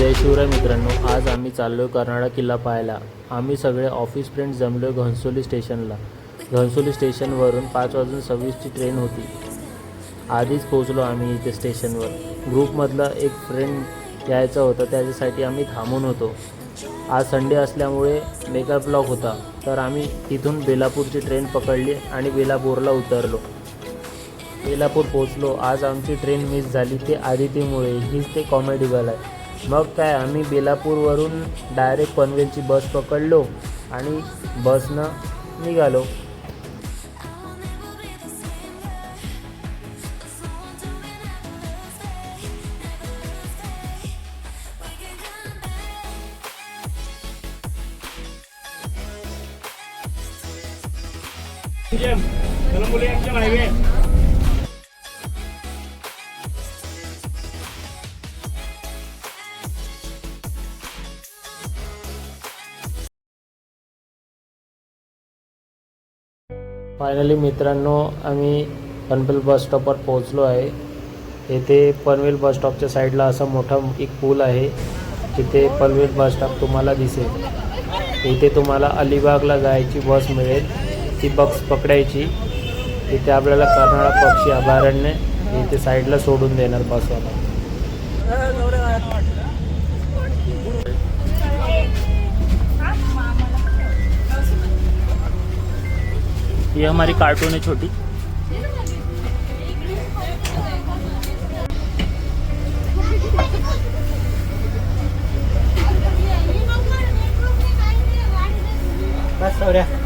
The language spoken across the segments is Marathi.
जय शिवराय मित्रांनो आज आम्ही चाललो आहे कर्नाळा किल्ला पाहायला. आम्ही सगळे ऑफिस फ्रेंड जमलो घनसोली स्टेशनला घनसोली स्टेशनवरून पाच वाजून सव्वीसची ट्रेन होती. आधीच पोहोचलो आम्ही इथे स्टेशनवर ग्रुपमधला एक फ्रेंड यायचा होता त्याच्यासाठी आम्ही थांबून होतो. आज संडे असल्यामुळे मेकअप ब्लॉक होता. तर आम्ही तिथून बेलापूरची ट्रेन पकडली आणि बेलापूरला उतरलो. बेलापूर पोहोचलो. आज आमची ट्रेन मिस झाली. ते आदितीमुळे हीच ते कॉमेडीबल आहे. मग काय आम्ही बेलापूरवरून डायरेक्ट पनवेलची बस पकडलो आणि बसनं निघालो. फायनली मित्रांनो आम्ही पनवेल बस स्टॉपवर पोहोचलो आहे. येथे पनवेल बस स्टॉपच्या साईडला असा मोठा एक पूल आहे तिथे पनवेल बस स्टॉप तुम्हाला दिसेल. इथे तुम्हाला अलिबागला जायची बस मिळेल. ती बस पकडायची. इथे आपल्याला कर्नाळा पक्षी अभयारण्य इथे साईडला सोडून देणार बसवाला ये हमारी कार्टून है छोटी. बस हो रहा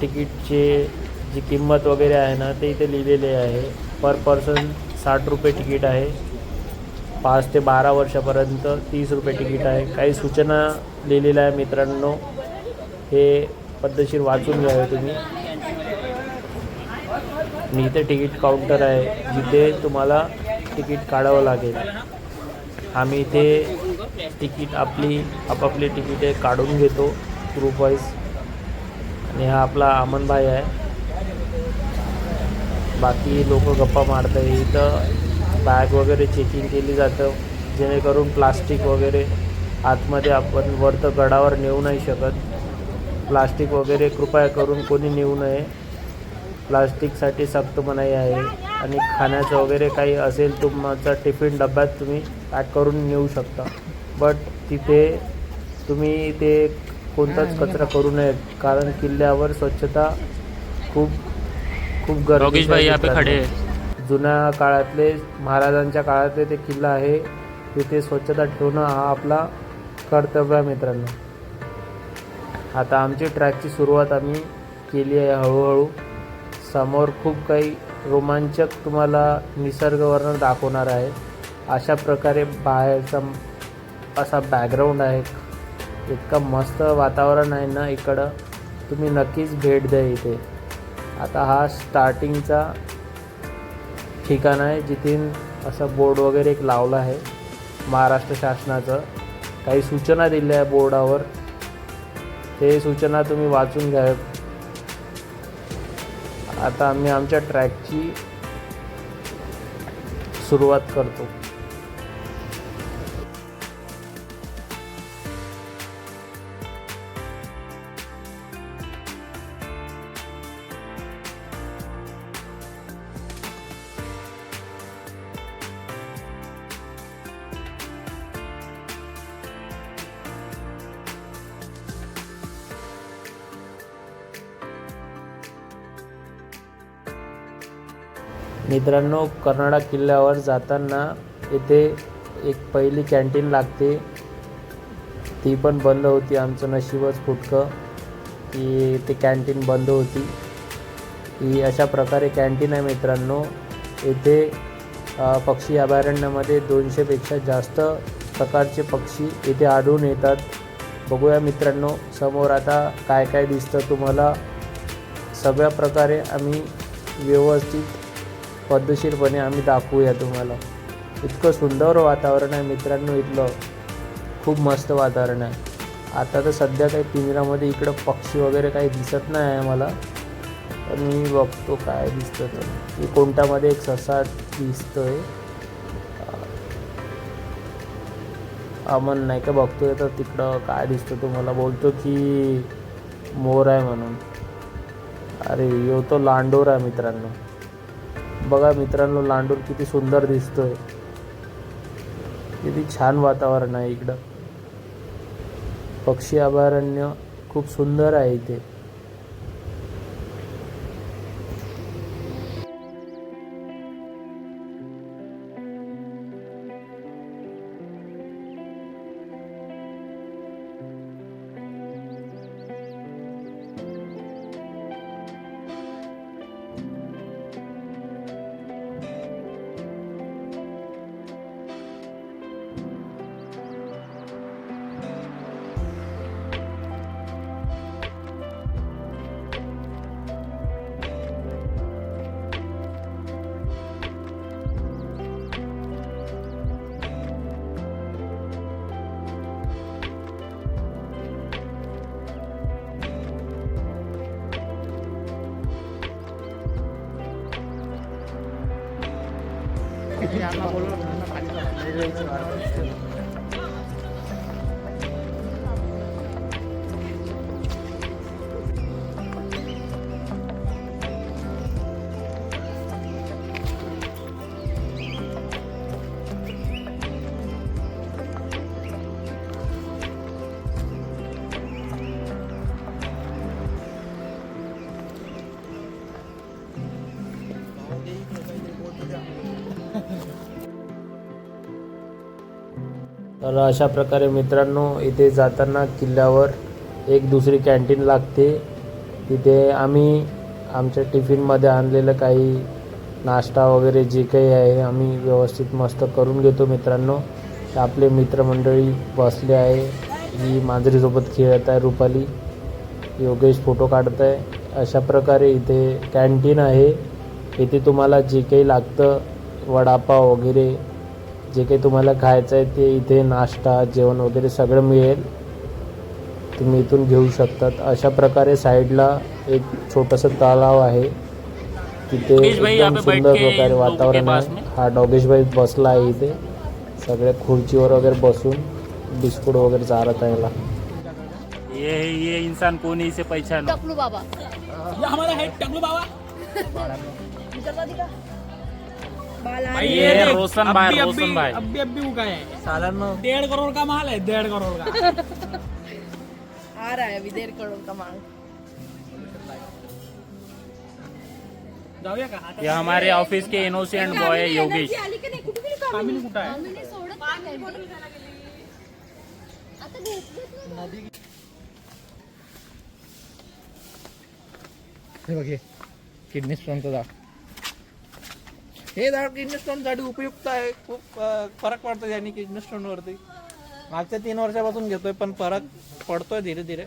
तिकीटचे जी किंमत वगैरे आहे ना ते इथे लिहिलेले आहे. पर पर्सन साठ रुपये तिकीट आहे. पाच ते बारा वर्षापर्यंत तीस रुपये तिकीट आहे. काही सूचना लिहिलेल्या आहे मित्रांनो. हे पद्धतशीर वाचून घ्यावे हो तुम्ही. आणि इथे तिकीट काउंटर आहे जिथे तुम्हाला तिकीट काढावं लागेल. आम्ही इथे तिकीट आपली आपापली तिकीटे काढून घेतो ग्रुपवाईज आणि हा आपला आमनभाई आहे. बाकी लोक गप्पा मारतात इथं बॅग वगैरे चेकिंग केली जातं. जेणेकरून प्लास्टिक वगैरे आतमध्ये आपण वरतं गडावर नेऊ नाही शकत. प्लास्टिक वगैरे कृपया करून कोणी नेऊ नये. प्लास्टिकसाठी सक्त मनाई आहे. आणि खाण्याचं वगैरे काही असेल तुमचा टिफिन डब्यात तुम्ही पॅक करून नेऊ शकता. बट तिथे तुम्ही ते कोणताच कचरा करू नये कारण किल्ल्यावर स्वच्छता खूप खूप गरजेची योगेश भाई आहे यहाँ पे मित्रांनो. खड़े. जुन्या काळातले महाराजांच्या काळातले ते किल्ला आहे. तिथे स्वच्छता ठेवणं हा आपला कर्तव्य आहे मित्रांनो. आता आमची ट्रॅकची सुरुवात आम्ही केली आहे हळूहळू. समोर खूप काही रोमांचक तुम्हाला निसर्गवर्णन दाखवणार आहे. अशा प्रकारे बाहेरचा असा बॅकग्राऊंड आहे. इतकं मस्त वातावरण आहे ना इकडं. तुम्ही नक्कीच भेट द्या इथे. आता हा स्टार्टिंगचा ठिकाण आहे जिथून असं बोर्ड वगैरे एक लावला आहे. महाराष्ट्र शासनाचं. काही सूचना दिल्या आहे बोर्डावर ते सूचना तुम्ही वाचून घ्या. आता आम्ही आमच्या ट्रॅकची सुरुवात करतो. मित्रांनो कर्नाळा किल्ल्यावर जाताना येथे एक पहिली कॅन्टीन लागते. ती पण बंद होती. आमचं नशीबच फुटकं. की ते कॅन्टीन बंद होती. ही अशा प्रकारे कॅन्टीन आहे मित्रांनो. येथे पक्षी अभयारण्यामध्ये दोनशेपेक्षा जास्त प्रकारचे पक्षी इथे आढळून येतात. बघूया मित्रांनो समोर आता काय काय दिसतं तुम्हाला. सगळ्या प्रकारे आम्ही व्यवस्थित पद्धतशीरपणे आम्ही दाखवूया तुम्हाला. इतकं सुंदर वातावरण आहे मित्रांनो इथलं. खूप मस्त वातावरण आहे. आता तर सध्या काही पिंजऱ्यामध्ये इकडं पक्षी वगैरे काही दिसत नाही आहे मला पण मी बघतो काय दिसतं तर मी कोणत्यामध्ये एक ससा दिसतो आहे अमन नाही का बघतोय तर तिकडं काय दिसतं तुम्हाला? बोलतो की मोर आहे म्हणून. अरे यो तो लांडोर आहे मित्रांनो. बघा मित्रांनो लांडूर किती सुंदर दिसतोय. किती छान वातावरण आहे इकडं. पक्षी अभयारण्य खूप सुंदर आहे इथे. más volumen. तर अशा प्रकारे मित्रांनो इथे जाताना किल्ल्यावर एक दुसरी कॅन्टीन लागते. तिथे आम्ही आमच्या टिफिनमध्ये आणलेलं काही नाश्ता वगैरे जे काही आहे आम्ही व्यवस्थित मस्त करून घेतो मित्रांनो. आपले मित्रमंडळी बसले आहे. ही मांजरीसोबत खेळत आहे रुपाली. योगेश फोटो काढत आहे. अशा प्रकारे इथे कॅन्टीन आहे. इथे तुम्हाला जे काही लागतं वडापाव वगैरे जे काही तुम्हाला खायचं आहे ते इथे नाश्ता जेवण वगैरे सगळं मिळेल. तुम्ही इथून घेऊ शकतात. अशा प्रकारे साईडला एक छोटंसं तलाव आहे. तिथे डॉगेश भाई यहाँ एकदम पे बैठ सुंदर के प्रकारे वातावरण पास आहे। हा डॉगेश भाई बसला आहे इथे. सगळ्या खुर्चीवर वगैरे बसून बिस्कुट वगैरे चारत आहे याला. ये ये इंसान है इसे पहचानो? टकलू बाबा. ये हमारा है टकलू बाबा. भाई ये है रोशन भाई अब्बी रोशन अब्बी भाई अब्बी अब्बी उगा है। डेढ़ करोड़ का माल है डेढ़ करोड़ का। आ रहा है अभी डेढ़ करोड़ का माल। जाऊया का ये हमारे ऑफिस के इनोसेंट बॉय है योगेश। कामिनी। कुठं आहे हे बघ हे किडनी स्टोनचं झाड हे झाड किडनी उपयुक्त आहे. खूप फरक पडतो याने किडनी स्टोनवरती मागच्या तीन वर्षापासून घेतोय पण फरक पडतोय धीरे धीरे.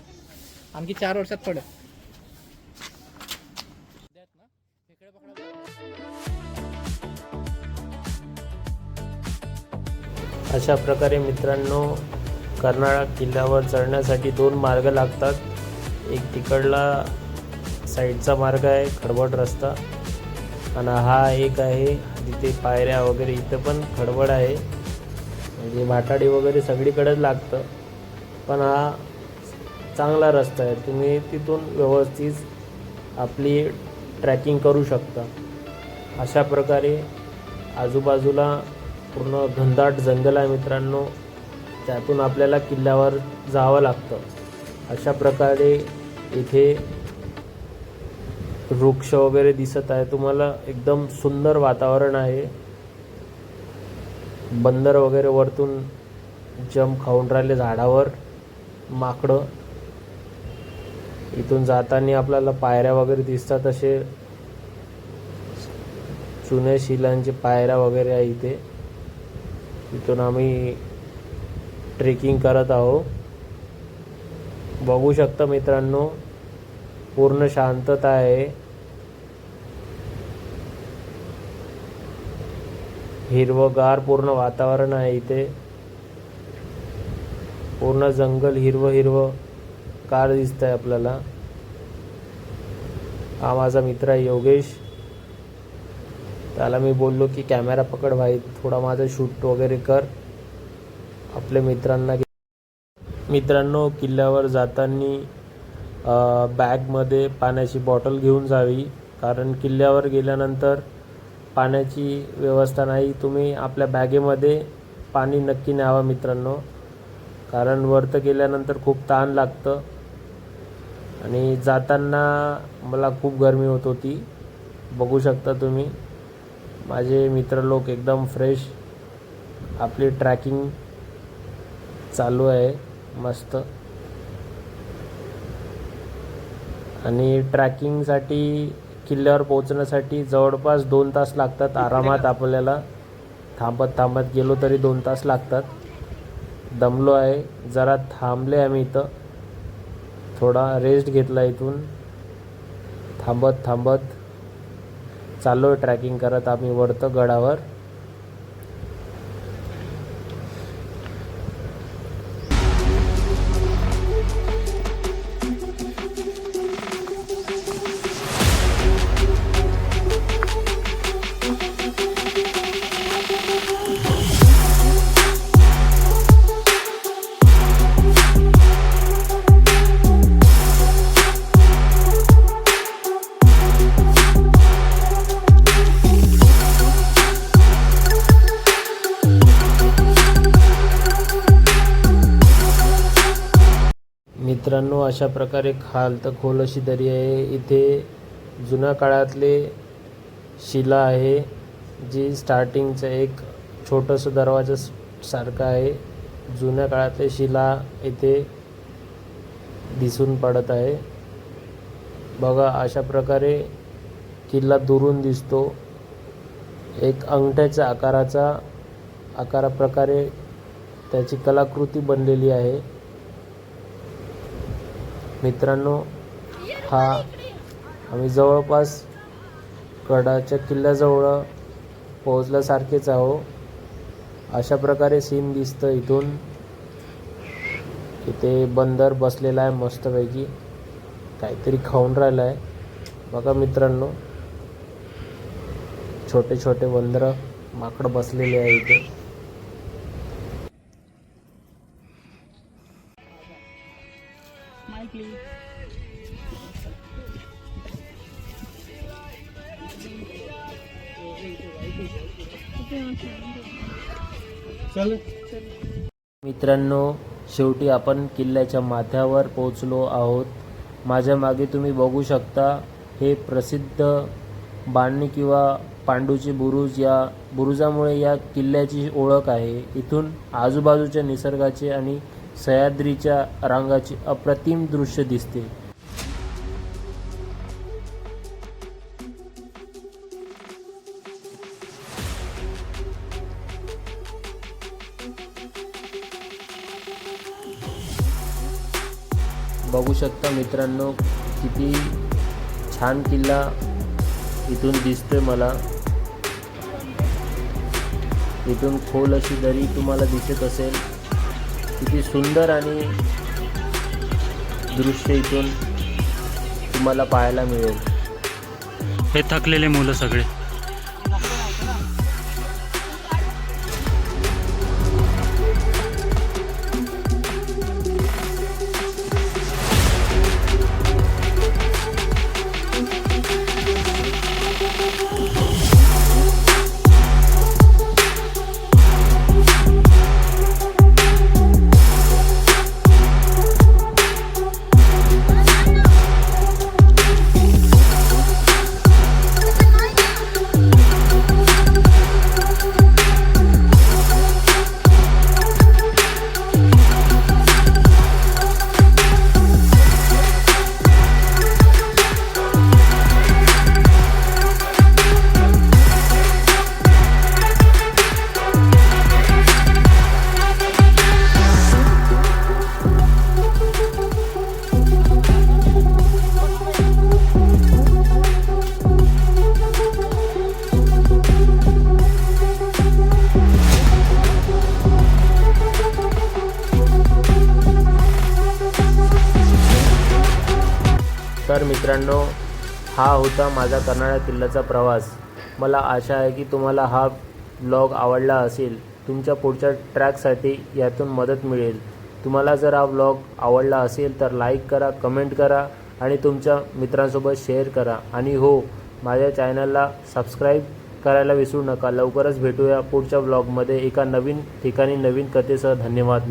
आणखी चार वर्षात पडेल. अशा प्रकारे मित्रांनो कर्नाळा किल्ल्यावर चढण्यासाठी दोन मार्ग लागतात. एक तिकडला साईडचा मार्ग आहे खडबड रस्ता. आणि हा एक आहे तिथे पायऱ्या वगैरे इथं पण खडबड आहे. म्हणजे भाटाडी वगैरे सगळीकडेच लागतं. पण हा चांगला रस्ता आहे. तुम्ही तिथून व्यवस्थित आपली ट्रॅकिंग करू शकता. अशा प्रकारे आजूबाजूला पूर्ण घनदाट जंगल आहे मित्रांनो. त्यातून आपल्याला किल्ल्यावर जावं लागतं. अशा प्रकारे इथे वृक्ष वगैरे दिसत आहे. तुम्हाला एकदम सुंदर वातावरण आहे. बंदर वगैरे वरतून जम खाऊन राहिले झाडावर माकडं. इथून जाताना आपल्याला पायऱ्या वगैरे दिसतात असे. जुन्या शिलांचे पायऱ्या वगैरे आहे इथे. इथून आम्ही ट्रेकिंग करत आहो बघू शकता मित्रांनो पूर्ण शांतता आहे. हिरवगार पूर्ण वातावरण आहे इथे. पूर्ण जंगल हिरवं हिरवं कार दिसत आहे आपल्याला. हा माझा मित्र आहे योगेश. त्याला मी बोललो की कॅमेरा पकड भाई थोडा माझा शूट वगैरे कर. आपल्या मित्रांना मित्रांनो किल्ल्यावर जाताना बॅगमध्ये पाण्याची बॉटल घेऊन जावी. कारण किल्ल्यावर गेल्यानंतर पाण्याची व्यवस्था नाही. तुम्ही आपल्या बॅगेमध्ये पाणी नक्की न्यावा मित्रांनो. कारण वरतं गेल्यानंतर खूप ताण लागतं. आणि जाताना मला खूप गरमी होत होती. बघू शकता तुम्ही. माझे मित्र लोक एकदम फ्रेश आपली ट्रॅकिंग चालू आहे. मस्त. आणि ट्रॅकिंगसाठी किल्ल्यावर पोहोचण्यासाठी जवळपास दोन तास लागतात आरामात आपल्याला. थांबत थांबत गेलो तरी दोन तास लागतात. दमलो आहे जरा थांबले आम्ही इथं. थोडा रेस्ट घेतला इथून. थांबत थांबत चाललो आहे ट्रॅकिंग करत आम्ही वरतं गडावर. मित्रांनो अशा प्रकारे खाल तर खोल अशी दरी आहे. इथे जुन्या काळातले शिला आहे जी स्टार्टिंगचं एक छोटंसं दरवाजा सारखं आहे. जुन्या काळातले शिला इथे दिसून पडत आहे. बघा अशा प्रकारे किल्ला दुरून दिसतो. एक अंगठ्याच्या आकाराचा आकाराप्रकारे त्याची कलाकृती बनलेली आहे. मित्रांनो हा आम्ही जवळपास गडाच्या किल्ल्याजवळ पोहोचल्यासारखेच आहो. अशा प्रकारे सीन दिसतं इथून. इथे बंदर बसलेला आहे मस्तपैकी. काहीतरी खाऊन राहिला आहे बघा मित्रांनो छोटे छोटे बंदर माकडं बसलेले आहे इथे. मित्रांनो शेवटी आपण किल्ल्याच्या माथ्यावर पोहोचलो आहोत. माझ्या मागे तुम्ही बघू शकता हे प्रसिद्ध बांधणी किंवा पांडूची बुरुज या बुरुजामुळे या किल्ल्याची ओळख आहे. इथून आजूबाजूच्या निसर्गाचे आणि सह्याद्रीच्या रांगाचे अप्रतिम दृश्य दिसते. बघू शकता मित्रांनो किती छान किल्ला इथून दिसतोय मला. इथून खोल अशी दरी तुम्हाला दिसत असेल. किती सुंदर आणि दृश्य इथून तुम्हाला पाहायला मिळेल. हे थकलेले मुलं सगळे. तर मित्रांनो. हा होता माझा कर्नाळा किल्ल्याचा प्रवास. मला आशा आहे की तुम्हाला हा ब्लॉग आवडला असेल. तुमच्या पुढच्या ट्रॅकसाठी यातून मदत मिळेल. तुम्हाला जर हा ब्लॉग आवडला असेल तर लाईक करा कमेंट करा आणि तुमच्या मित्रांसोबत शेअर करा. आणि हो माझ्या चॅनलला सबस्क्राईब करायला विसरू नका. लवकरच भेटूया पुढच्या ब्लॉगमध्ये. एका नवीन ठिकाणी नवीन कथेसह धन्यवाद